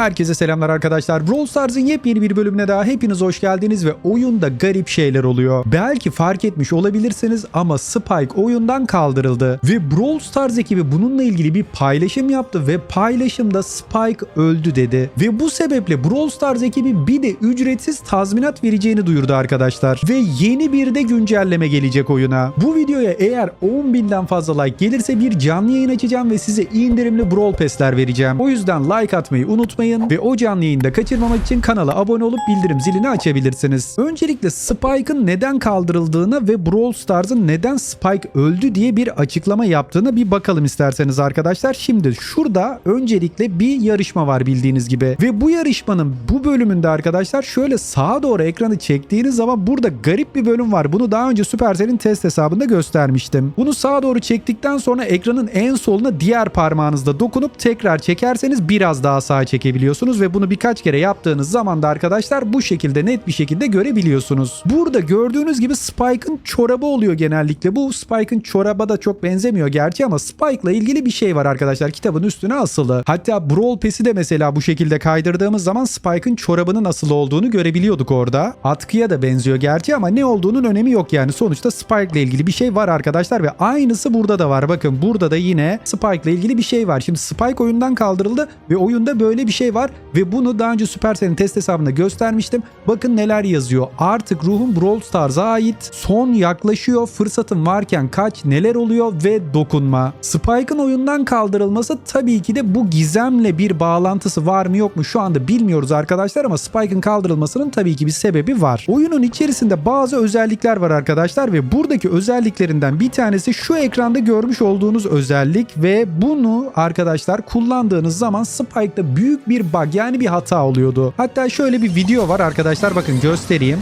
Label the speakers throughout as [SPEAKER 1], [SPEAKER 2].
[SPEAKER 1] Herkese selamlar arkadaşlar. Brawl Stars'ın yepyeni bir bölümüne daha hepiniz hoş geldiniz ve oyunda garip şeyler oluyor. Belki fark etmiş olabilirsiniz ama Spike oyundan kaldırıldı ve Brawl Stars ekibi bununla ilgili bir paylaşım yaptı ve paylaşımda Spike öldü dedi. Ve bu sebeple Brawl Stars ekibi bir de ücretsiz tazminat vereceğini duyurdu arkadaşlar. Ve yeni bir de güncelleme gelecek oyuna. Bu videoya eğer 10.000'den fazla like gelirse bir canlı yayın açacağım ve size indirimli Brawl Pass'ler vereceğim. O yüzden like atmayı unutmayın ve o canlı yayında kaçırmamak için kanala abone olup bildirim zilini açabilirsiniz. Öncelikle Spike'ın neden kaldırıldığına ve Brawl Stars'ın neden Spike öldü diye bir açıklama yaptığına bir bakalım isterseniz arkadaşlar. Şimdi şurada öncelikle bir yarışma var bildiğiniz gibi ve bu yarışmanın bu bölümünde arkadaşlar şöyle sağa doğru ekranı çektiğiniz zaman burada garip bir bölüm var. Bunu daha önce Supercell'in test hesabında göstermiştim. Bunu sağa doğru çektikten sonra ekranın en soluna diğer parmağınızla dokunup tekrar çekerseniz biraz daha sağa çekebiliyorsunuz ve bunu birkaç kere yaptığınız zaman da arkadaşlar bu şekilde net bir şekilde görebiliyorsunuz. Burada gördüğünüz gibi Spike'ın çorabı oluyor genellikle. Bu Spike'ın çoraba da çok benzemiyor gerçi ama Spike'la ilgili bir şey var arkadaşlar kitabın üstüne asılı. Hatta Brawl Pass'i de mesela bu şekilde kaydırdığımız zaman Spike'ın çorabının asılı olduğunu görebiliyorduk orada. Atkıya da benziyor gerçi ama ne olduğunun önemi yok yani. Sonuçta Spike'la ilgili bir şey var arkadaşlar ve aynısı burada da var. Bakın burada da yine Spike'la ilgili bir şey var. Şimdi Spike oyundan kaldırıldı ve oyunda böyle bir şey var ve bunu daha önce Supercell'in test hesabında göstermiştim. Bakın neler yazıyor. Artık ruhum Brawl Stars'a ait. Son yaklaşıyor. Fırsatın varken kaç neler oluyor ve dokunma. Spike'ın oyundan kaldırılması tabii ki de bu gizemle bir bağlantısı var mı yok mu şu anda bilmiyoruz arkadaşlar ama Spike'ın kaldırılmasının tabii ki bir sebebi var. Oyunun içerisinde bazı özellikler var arkadaşlar ve buradaki özelliklerinden bir tanesi şu ekranda görmüş olduğunuz özellik ve bunu arkadaşlar kullandığınız zaman Spike'da büyük bir bug yani bir hata oluyordu. Hatta şöyle bir video var arkadaşlar bakın göstereyim.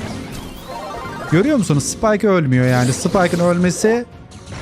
[SPEAKER 1] Görüyor musunuz? Spike ölmüyor yani. Spike'ın ölmesi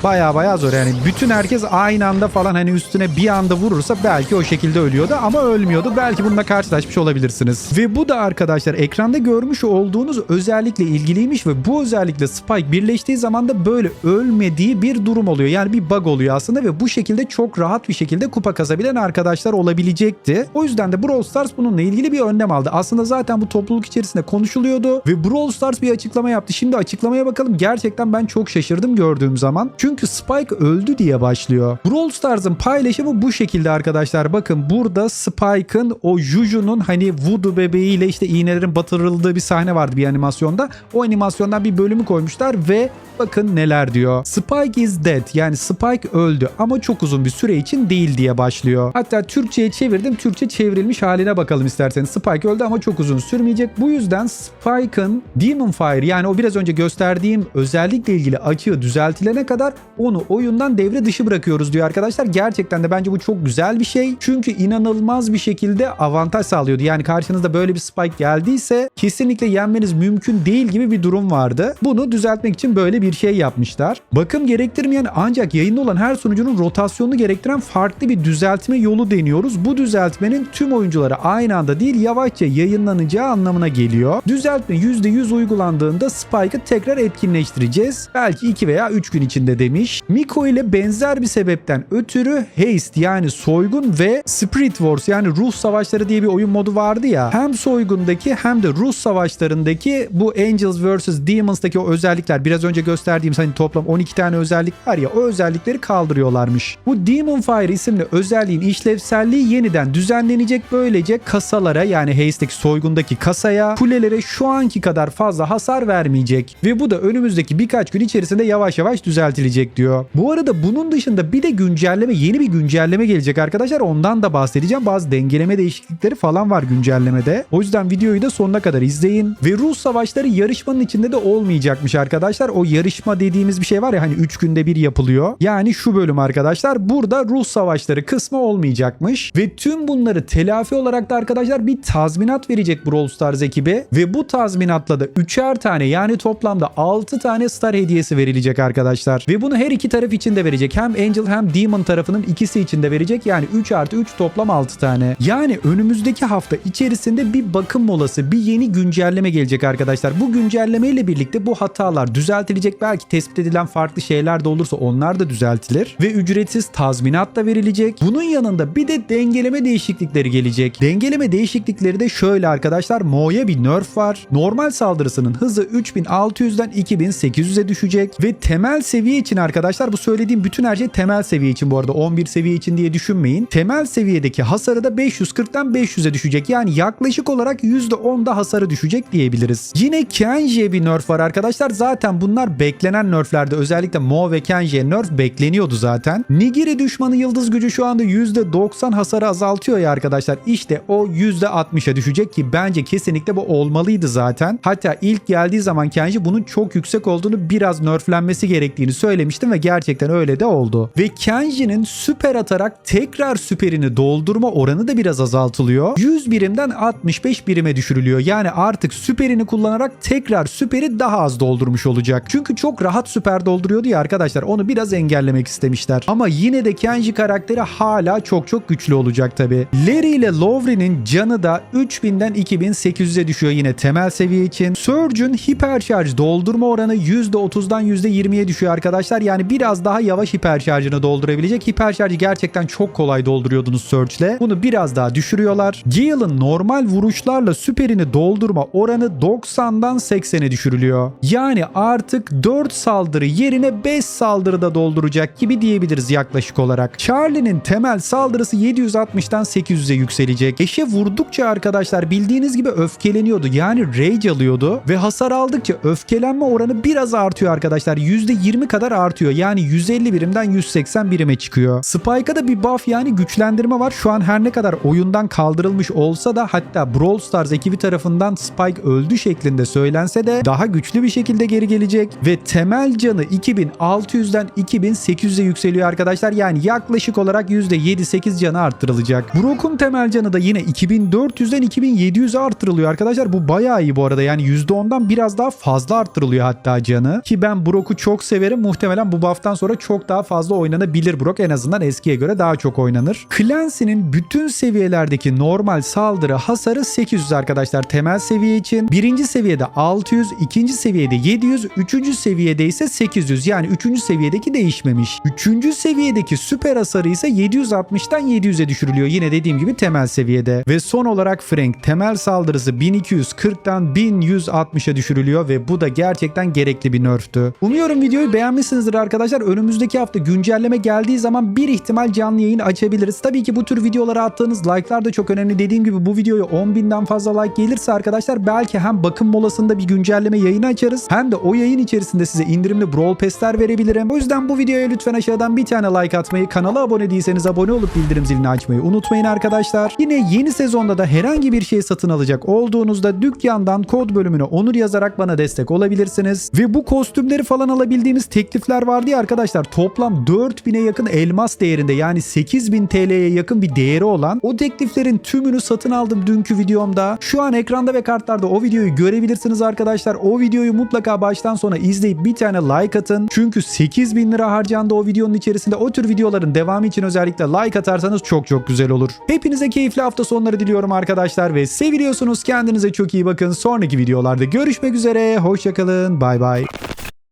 [SPEAKER 1] baya baya zor yani bütün herkes aynı anda falan hani üstüne bir anda vurursa belki o şekilde ölüyordu ama ölmüyordu. Belki bununla karşılaşmış olabilirsiniz. Ve bu da arkadaşlar ekranda görmüş olduğunuz özellikle ilgiliymiş ve bu özellikle Spike birleştiği zaman da böyle ölmediği bir durum oluyor. Yani bir bug oluyor aslında ve bu şekilde çok rahat bir şekilde kupa kazabilen arkadaşlar olabilecekti. O yüzden de Brawl Stars bununla ilgili bir önlem aldı. Aslında zaten bu topluluk içerisinde konuşuluyordu ve Brawl Stars bir açıklama yaptı. Şimdi açıklamaya bakalım. Gerçekten ben çok şaşırdım gördüğüm zaman. Çünkü Spike öldü diye başlıyor. Brawl Stars'ın paylaşımı bu şekilde arkadaşlar. Bakın burada Spike'ın o Juju'nun hani voodoo bebeğiyle işte iğnelerin batırıldığı bir sahne vardı bir animasyonda. O animasyondan bir bölümü koymuşlar ve bakın neler diyor. Spike is dead yani Spike öldü ama çok uzun bir süre için değil diye başlıyor. Hatta Türkçe'ye çevirdim. Türkçe çevrilmiş haline bakalım isterseniz. Spike öldü ama çok uzun sürmeyecek. Bu yüzden Spike'ın Demon Fire yani o biraz önce gösterdiğim özellikle ilgili açığı düzeltilene kadar onu oyundan devre dışı bırakıyoruz diyor arkadaşlar. Gerçekten de bence bu çok güzel bir şey. Çünkü inanılmaz bir şekilde avantaj sağlıyordu. Yani karşınızda böyle bir spike geldiyse kesinlikle yenmeniz mümkün değil gibi bir durum vardı. Bunu düzeltmek için böyle bir şey yapmışlar. Bakım gerektirmeyen ancak yayında olan her sunucunun rotasyonunu gerektiren farklı bir düzeltme yolu deniyoruz. Bu düzeltmenin tüm oyunculara aynı anda değil yavaşça yayınlanacağı anlamına geliyor. Düzeltme %100 uygulandığında Spike'ı tekrar etkinleştireceğiz. Belki 2 veya 3 gün içinde demiş. Miko ile benzer bir sebepten ötürü Haste yani soygun ve Spirit Wars yani ruh savaşları diye bir oyun modu vardı ya. Hem soygundaki hem de ruh savaşlarındaki bu Angels vs Demons'taki o özellikler biraz önce gösterdiğim hani toplam 12 tane özellik var ya o özellikleri kaldırıyorlarmış. Bu Demon Fire isimli özelliğin işlevselliği yeniden düzenlenecek böylece kasalara yani Haste'deki soygundaki kasaya kulelere şu anki kadar fazla hasar vermeyecek ve bu da önümüzdeki birkaç gün içerisinde yavaş yavaş düzeltilecek diyor. Bu arada bunun dışında bir de güncelleme yeni bir güncelleme gelecek arkadaşlar ondan da bahsedeceğim. Bazı dengeleme değişiklikleri falan var güncellemede. O yüzden videoyu da sonuna kadar izleyin. Ve Rus savaşları yarışmanın içinde de olmayacakmış arkadaşlar. O yarışma dediğimiz bir şey var ya hani 3 günde bir yapılıyor. Yani şu bölüm arkadaşlar burada Rus savaşları kısmı olmayacakmış. Ve tüm bunları telafi olarak da arkadaşlar bir tazminat verecek Brawl Stars ekibi. Ve bu tazminatla da 3'er tane yani toplamda 6 tane star hediyesi verilecek arkadaşlar. Ve bu bunu her iki taraf için de verecek. Hem Angel hem Demon tarafının ikisi için de verecek. Yani 3 artı 3 toplam 6 tane. Yani önümüzdeki hafta içerisinde bir bakım molası, bir yeni güncelleme gelecek arkadaşlar. Bu güncelleme ile birlikte bu hatalar düzeltilecek. Belki tespit edilen farklı şeyler de olursa onlar da düzeltilir. Ve ücretsiz tazminat da verilecek. Bunun yanında bir de dengeleme değişiklikleri gelecek. Dengeleme değişiklikleri de şöyle arkadaşlar. Mo'ya bir nerf var. Normal saldırısının hızı 3600'den 2800'e düşecek. Ve temel seviye için arkadaşlar bu söylediğim bütün her şey temel seviye için bu arada 11 seviye için diye düşünmeyin. Temel seviyedeki hasarı da 540'tan 500'e düşecek. Yani yaklaşık olarak %10'da hasarı düşecek diyebiliriz. Yine Kenji'ye bir nerf var arkadaşlar. Zaten bunlar beklenen nerflerde. Özellikle Mo ve Kenji'ye nerf bekleniyordu zaten. Nigiri düşmanı yıldız gücü şu anda %90 hasarı azaltıyor ya arkadaşlar. İşte o %60'a düşecek ki bence kesinlikle bu olmalıydı zaten. Hatta ilk geldiği zaman Kenji bunun çok yüksek olduğunu biraz nerflenmesi gerektiğini söylemiştim ve gerçekten öyle de oldu. Ve Kenji'nin süper atarak tekrar süperini doldurma oranı da biraz azaltılıyor. 100 birimden 65 birime düşürülüyor. Yani artık süperini kullanarak tekrar süperi daha az doldurmuş olacak. Çünkü çok rahat süper dolduruyordu ya arkadaşlar. Onu biraz engellemek istemişler. Ama yine de Kenji karakteri hala çok çok güçlü olacak tabi. Larry ile Lowry'nin canı da 3000'den 2800'e düşüyor yine temel seviye için. Surge'un hiperşarj doldurma oranı %30'dan %20'ye düşüyor arkadaşlar. Yani biraz daha yavaş hiperşarjını doldurabilecek. Hiperşarjı gerçekten çok kolay dolduruyordunuz Surge'le. Bunu biraz daha düşürüyorlar. Gale'ın normal vuruşlarla süperini doldurma oranı 90'dan 80'e düşürülüyor. Yani artık 4 saldırı yerine 5 saldırıda dolduracak gibi diyebiliriz yaklaşık olarak. Charlie'nin temel saldırısı 760'tan 800'e yükselecek. Eşe vurdukça arkadaşlar bildiğiniz gibi öfkeleniyordu. Yani rage alıyordu ve hasar aldıkça öfkelenme oranı biraz artıyor arkadaşlar. %20 kadar artıyor. Yani 150 birimden 180 birime çıkıyor. Spike'a da bir buff yani güçlendirme var. Şu an her ne kadar oyundan kaldırılmış olsa da hatta Brawl Stars ekibi tarafından Spike öldü şeklinde söylense de daha güçlü bir şekilde geri gelecek ve temel canı 2600'den 2800'e yükseliyor arkadaşlar. Yani yaklaşık olarak %7-8 canı arttırılacak. Brock'un temel canı da yine 2400'den 2700'e arttırılıyor arkadaşlar. Bu bayağı iyi bu arada. Yani %10'dan biraz daha fazla arttırılıyor hatta canı. Ki ben Brock'u çok severim. Muhtemelen bu buff'tan sonra çok daha fazla oynanabilir Brock. En azından eskiye göre daha çok oynanır. Clancy'nin bütün seviyelerdeki normal saldırı hasarı 800 arkadaşlar temel seviye için. Birinci seviyede 600, ikinci seviyede 700, üçüncü seviyede ise 800. Yani üçüncü seviyedeki değişmemiş. Üçüncü seviyedeki süper hasarı ise 760'tan 700'e düşürülüyor. Yine dediğim gibi temel seviyede. Ve son olarak Frank temel saldırısı 1240'tan 1160'a düşürülüyor ve bu da gerçekten gerekli bir nerftü. Umuyorum videoyu beğenmişsinizdir arkadaşlar. Önümüzdeki hafta güncelleme geldiği zaman bir ihtimal canlı yayın açabiliriz. Tabii ki bu tür videolara attığınız like'lar da çok önemli. Dediğim gibi bu videoya 10.000'den fazla like gelirse arkadaşlar belki hem bakım molasında bir güncelleme yayını açarız hem de o yayın içerisinde size indirimli Brawl Pass'ler verebilirim. O yüzden bu videoya lütfen aşağıdan bir tane like atmayı, kanala abone değilseniz abone olup bildirim zilini açmayı unutmayın arkadaşlar. Yine yeni sezonda da herhangi bir şey satın alacak olduğunuzda dükkandan kod bölümüne onur yazarak bana destek olabilirsiniz. Ve bu kostümleri falan alabildiğimiz teklifler vardı ya arkadaşlar toplam 4000'e yakın elmas değerinde yani 8000 TL'ye yakın bir değeri olan o tekliflerin tümünü satın aldım dünkü videomda. Şu an ekranda ve kartlarda o videoyu görebilirsiniz arkadaşlar. O videoyu mutlaka baştan sona izleyip bir tane like atın. Çünkü 8000 lira harcandı o videonun içerisinde. O tür videoların devamı için özellikle like atarsanız çok çok güzel olur. Hepinize keyifli hafta sonları diliyorum arkadaşlar ve seviliyorsunuz. Kendinize çok iyi bakın. Sonraki videolarda görüşmek üzere. Hoşçakalın. Bay bay.